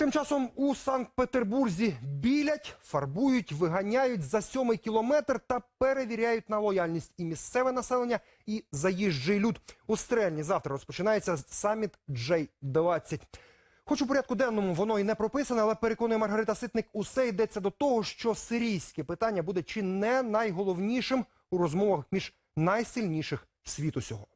Тим часом у Санкт-Петербурзі білять, фарбують, виганяють за сьомий кілометр та перевіряють на лояльність і місцеве населення, і заїжджий люд. У Стрельні завтра розпочинається саміт J-20. Хоч у порядку денному воно і не прописане, але переконує Маргарита Ситник, усе йдеться до того, що сирійське питання буде чи не найголовнішим у розмовах між найсильніших світу сього.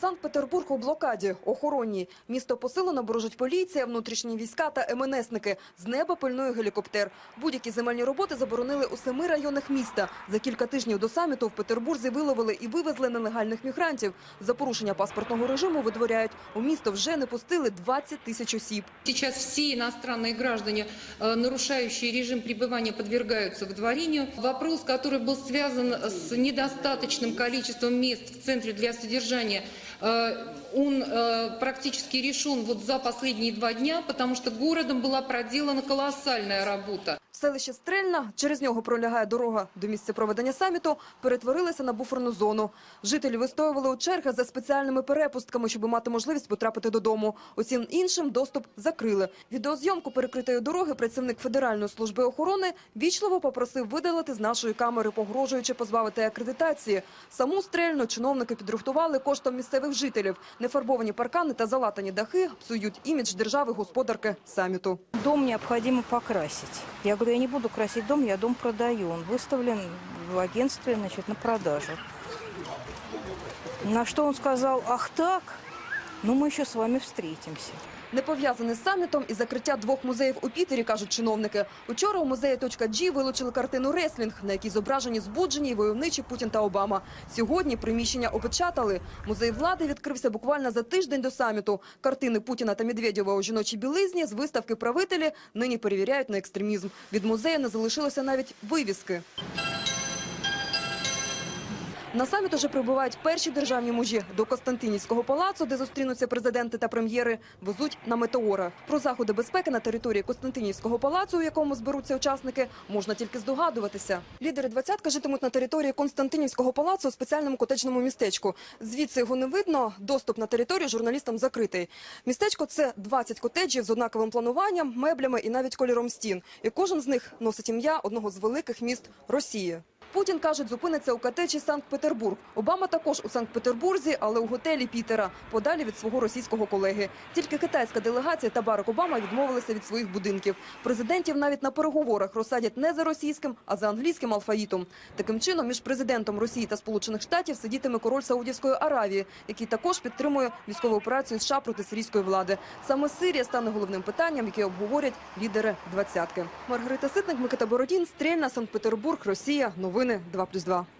Санкт-Петербург у блокаді, охоронній. Місто посилено борожить поліція, внутрішні війська та МНСники. З неба пильнує гелікоптер. Будь-які земельні роботи заборонили у семи районах міста. За кілька тижнів до саміту в Петербурзі виловили і вивезли нелегальних мігрантів. За порушення паспортного режиму видворяють. У місто вже не пустили 20 тисяч осіб. Сейчас все иностранные граждане, э, нарушающие режим пребывания, подвергаются выдворению. Вопрос, который был связан с недостаточным количеством мест в центре для содержания, э, он э, практически решен вот за последние два дня, потому что городом была проделана колоссальная работа. Селище Стрельна, через нього пролягає дорога до місця проведення саміту, перетворилося на буферну зону. Жителі вистоювали у чергах за спеціальними перепустками, щоб мати можливість потрапити додому. Усім іншим доступ закрили. Відеозйомку перекритої дороги працівник Федеральної служби охорони вічливо попросив видалити з нашої камери, погрожуючи позбавити акредитації. Саму Стрельну чиновники підрихтували коштом місцевих жителів. Нефарбовані паркани та залатані дахи псують імідж держави-господарки саміту. Дом необходимо покрасить. Я говорю, я не буду красить дом, я дом продаю. Он выставлен в агентстве значит, на продажу. На что он сказал, ах так, ну мы еще с вами встретимся. Не пов'язаний з самітом і закриття двох музеїв у Пітері, кажуть чиновники. Учора у музеї «Точка Джі» вилучили картину «Реслінг», на якій зображені збуджені і войовничі Путін та Обама. Сьогодні приміщення опечатали. Музей влади відкрився буквально за тиждень до саміту. Картини Путіна та Медведєва у жіночій білизні з виставки правителі нині перевіряють на екстремізм. Від музею не залишилося навіть вивіски. На саміт уже прибувають перші державні мужі до Константинівського палацу, де зустрінуться президенти та прем'єри, везуть на метеора. Про заходи безпеки на території Константинівського палацу, у якому зберуться учасники, можна тільки здогадуватися. Лідери двадцятка житимуть на території Константинівського палацу у спеціальному котеджному містечку. Звідси його не видно. Доступ на територію журналістам закритий. Містечко це 20 котеджів з однаковим плануванням, меблями і навіть кольором стін. І кожен з них носить ім'я одного з великих міст Росії. Путін, кажуть, зупиниться у котеджі Санкт-Петербург. Обама також у Санкт-Петербурзі, але у готелі Пітера, подалі від свого російського колеги. Тільки китайська делегація та Барак Обама відмовилися від своїх будинків. Президентів навіть на переговорах розсадять не за російським, а за англійським алфавітом. Таким чином, між президентом Росії та Сполучених Штатів сидітиме король Саудівської Аравії, який також підтримує військову операцію США проти сирійської влади. Саме Сирія стане головним питанням, яке обговорять лідери двадцятки. Маргарита Ситник, Микита Бородін, Стрільна, Санкт-Петербург, Росія. Новини 2+,2.